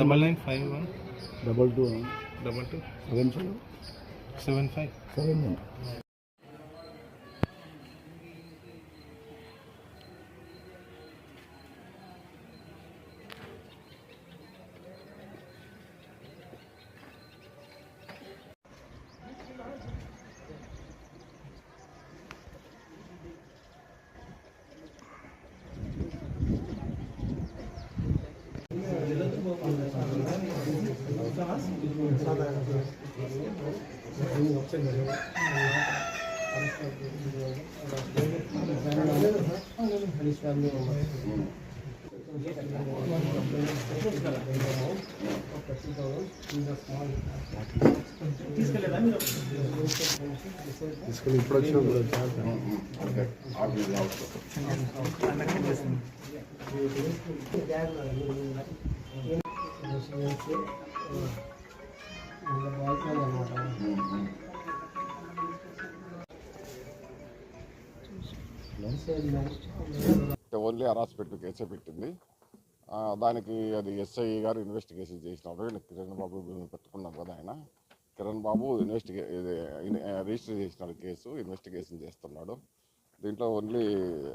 Double nine five one double two double two seven five seven five seven one తీసుకెళ్ళి ఇప్పుడు వచ్చినా కూడా only harassment కేసే పెట్టింది. దానికి అది ఎస్ఐ గారు ఇన్వెస్టిగేషన్ చేసినప్పుడు నేను కిరణ్ బాబు పెట్టుకున్నాం కదా ఆయన. కిరణ్ బాబు ఇన్వెస్టిగే రిజిస్టర్ చేసినాడు కేసు ఇన్వెస్టిగేషన్ చేస్తున్నాడు. దీంట్లో ఓన్లీ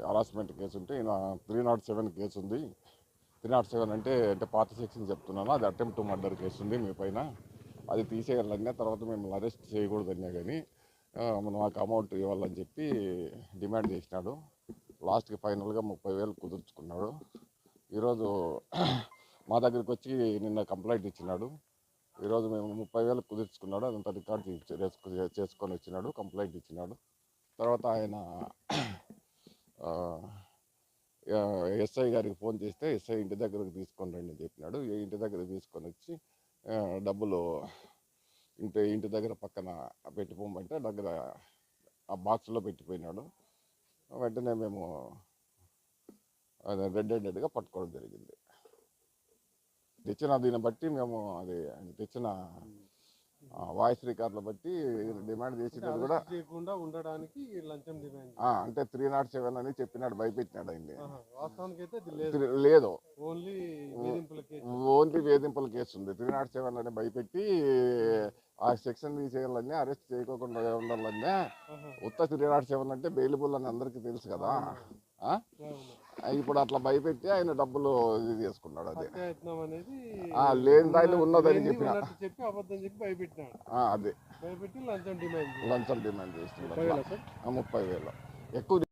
హరాస్మెంట్ కేసు ఉంటే ఈయన త్రీ నాట్ సెవెన్ కేసు ఉంది. త్రీ నాట్ సెవెన్ అంటే అంటే పాత సెక్షన్ చెప్తున్నాను. అది అటెంప్ట్ మర్డర్ కేసు ఉంది మీ పైన. అది తీసేయాలన్నా తర్వాత మిమ్మల్ని అరెస్ట్ చేయకూడదన్నా కానీ మనం మాకు అమౌంట్ ఇవ్వాలని చెప్పి డిమాండ్ చేసినాడు. లాస్ట్కి ఫైనల్గా ముప్పై వేలు కుదుర్చుకున్నాడు. ఈరోజు మా దగ్గరికి వచ్చి నిన్న కంప్లైంట్ ఇచ్చినాడు. ఈరోజు మేము ముప్పై వేలు కుదుర్చుకున్నాడు. అదంతా రికార్డ్ చేసుకొని వచ్చినాడు కంప్లైంట్ ఇచ్చినాడు. తర్వాత ఆయన ఎస్ఐ గారికి ఫోన్ చేస్తే ఎస్ఐ ఇంటి దగ్గరకు తీసుకొని రండి అని చెప్పినాడు. ఇంటి దగ్గరకు తీసుకొని వచ్చి డబ్బులు ఇంటి ఇంటి దగ్గర పక్కన పెట్టిపోమంటే దగ్గర ఆ బాక్స్లో పెట్టిపోయినాడు. వెంటనే మేము రెడ్ హెడెడ్గా పట్టుకోవడం జరిగింది. తెచ్చిన దీన్ని బట్టి మేము అది తెచ్చిన వాయిస్ రికార్డులు బట్టి డిమాండ్ చేసినది కూడా చేయకుండా ఉండడానికి లంచం డిమాండ్ అంటే త్రీ నాట్ సెవెన్ అని చెప్పినాడు భయపెట్టినాడు అది లేదు. ఓన్లీ వేధింపుల కేసు ఉంది. త్రీ నాట్ సెవెన్ అని భయపెట్టి ఆ సెక్షన్ తీసేయాలని అరెస్ట్ చేయకోకుండా ఉండాలని ఆహా. ఉత్త త్రీ నాట్ సెవెన్ అంటే బెయిలబుల్ అని అందరికీ తెలుసు కదా. ఇప్పుడు అట్లా భయపెట్టి ఆయన డబ్బులు ఇది చేసుకున్నాడు అది. లేని దాన్ని ఉన్నదని చెప్పిన. చెప్పి అబద్ధం చెప్పి భయపెట్టినాడు. ఆ, అదే. భయపెట్టి లంచం డిమాండ్. లంచం డిమాండ్ చేస్తున్నాడు. ముప్పై వేలు. ఎక్కువ